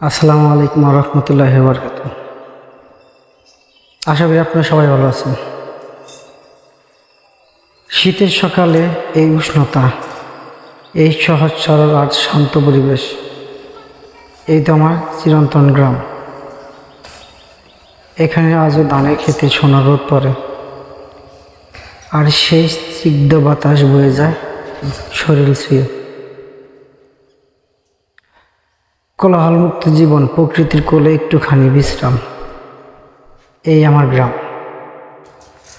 আসসালামু আলাইকুম রহমতুল্লাহ বরকাত আশা করি আপনারা সবাই ভালো আছেন। শীতের সকালে এই উষ্ণতা, এই সহজ সরল আর শান্ত পরিবেশ, এই তো আমার চিরন্তন গ্রাম। এখানে আজও ধানের খেতে সোনা রোদ পড়ে। আর সেই স্নিগ্ধ বাতাস বয়ে যায় শরীর ছুঁয়ে। কোলাহলমুক্ত জীবন প্রকৃতির কোলে একটুখানি বিশ্রাম। এই আমার গ্রাম,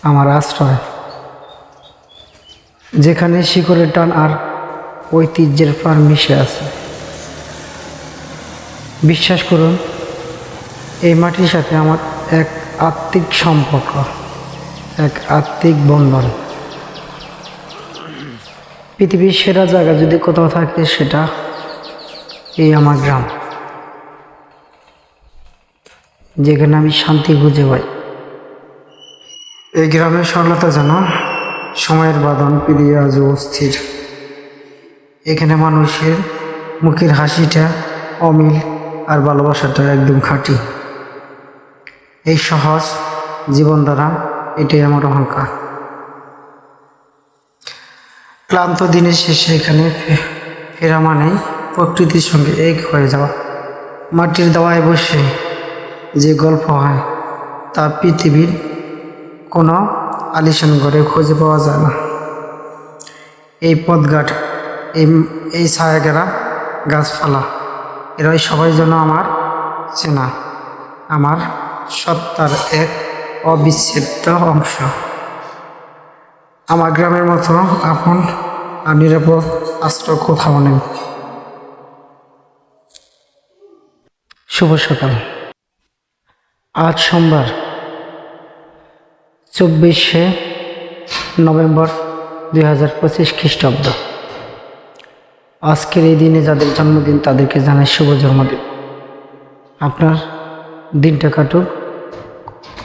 আমার আশ্রয়। যেখানে শিকড়ের টান আর ঐতিহ্যের প্রাণ মিশে আছে। বিশ্বাস করুন, এই মাটির সাথে আমার এক আত্মিক সম্পর্ক, এক আত্মিক বন্ধন। পৃথিবীর সেরা জায়গা যদি কোথাও থাকে সেটা এই আমার গ্রাম। যেখানে আমি শান্তি খুঁজে পাই। এই গ্রামের সরলতা যেন সময়ের বাঁধন পেরিয়ে আজও অস্থির। এখানে মানুষের মুখের হাসিটা অমিল আর ভালোবাসাটা একদম খাঁটি। এই সহজ জীবনধারা এটাই আমার অহংকার। ক্লান্ত দিনের শেষে এখানে ফেরা মানেই প্রকৃতির সঙ্গে এক হয়ে যাওয়া। মাটির দাওয়ায় বসে যে গল্প হয়, তা পৃথিবীর কোনো আলিশান ঘরে খুঁজে পাওয়া যায় না। এই পদঘাট এই এই ছায়াগেরা গাছপালা, এরাই সবাই যেন আমার চেনা, আমার সত্তার এক অবিচ্ছেদ্য অংশ। আমার গ্রামের মতো আপন আর নিরাপদ আশ্রয় কোথাও নেই। শুভ সকাল। আজ সোমবার, চব্বিশে নভেম্বর দুই হাজার পঁচিশ খ্রিস্টাব্দ। আজকের এই দিনে যাদের জন্মদিন, তাদেরকে জানাই শুভ জন্মদিন। আপনার দিনটা কাটুক,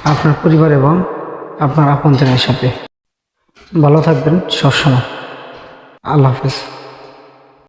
আপনার পরিবার এবং আপনার আপনজনের সাথে। ভালো থাকবেন, সবসময়। আল্লাহ হাফেজ।